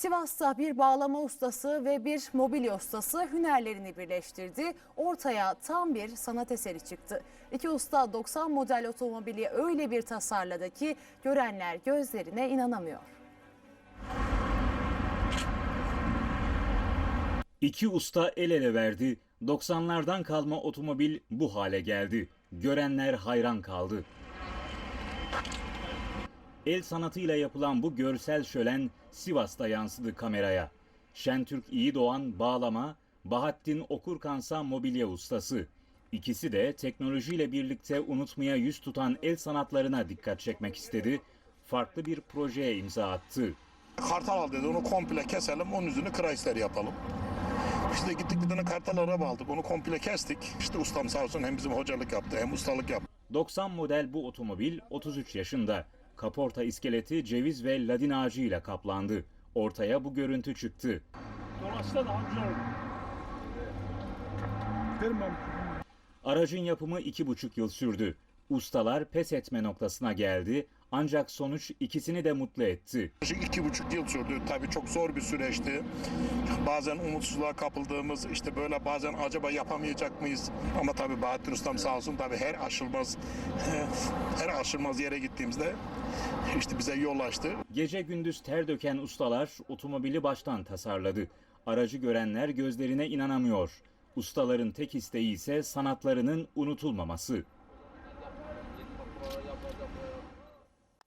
Sivas'ta bir bağlama ustası ve bir mobilya ustası hünerlerini birleştirdi. Ortaya tam bir sanat eseri çıktı. İki usta 90 model otomobili öyle bir tasarladı ki görenler gözlerine inanamıyor. İki usta el ele verdi. 90'lardan kalma otomobil bu hale geldi. Görenler hayran kaldı. El sanatıyla yapılan bu görsel şölen Sivas'ta yansıdı kameraya. Şentürk İyi Doğan bağlama, Bahattin Okurkansa mobilya ustası. İkisi de teknolojiyle birlikte unutmaya yüz tutan el sanatlarına dikkat çekmek istedi. Farklı bir projeye imza attı. Kartal al dedi onu komple keselim onun yüzünü Chrysler yapalım. İşte gittik bir tane kartal araba aldık onu komple kestik. İşte ustam sağ olsun hem bizim hocalık yaptı hem ustalık yaptı. 90 model bu otomobil 33 yaşında. Kaporta iskeleti ceviz ve ladin ağacı ile kaplandı. Ortaya bu görüntü çıktı. Aracın yapımı 2,5 yıl sürdü. Ustalar pes etme noktasına geldi ancak sonuç ikisini de mutlu etti. İki buçuk yıl sürdü. Tabii çok zor bir süreçti. Bazen umutsuzluğa kapıldığımız işte böyle bazen acaba yapamayacak mıyız? Ama tabii Bahattin Ustam sağ olsun tabii her aşılmaz her aşılmaz yere gittiğimizde işte bize yol açtı. Gece gündüz ter döken ustalar otomobili baştan tasarladı. Aracı görenler gözlerine inanamıyor. Ustaların tek isteği ise sanatlarının unutulmaması.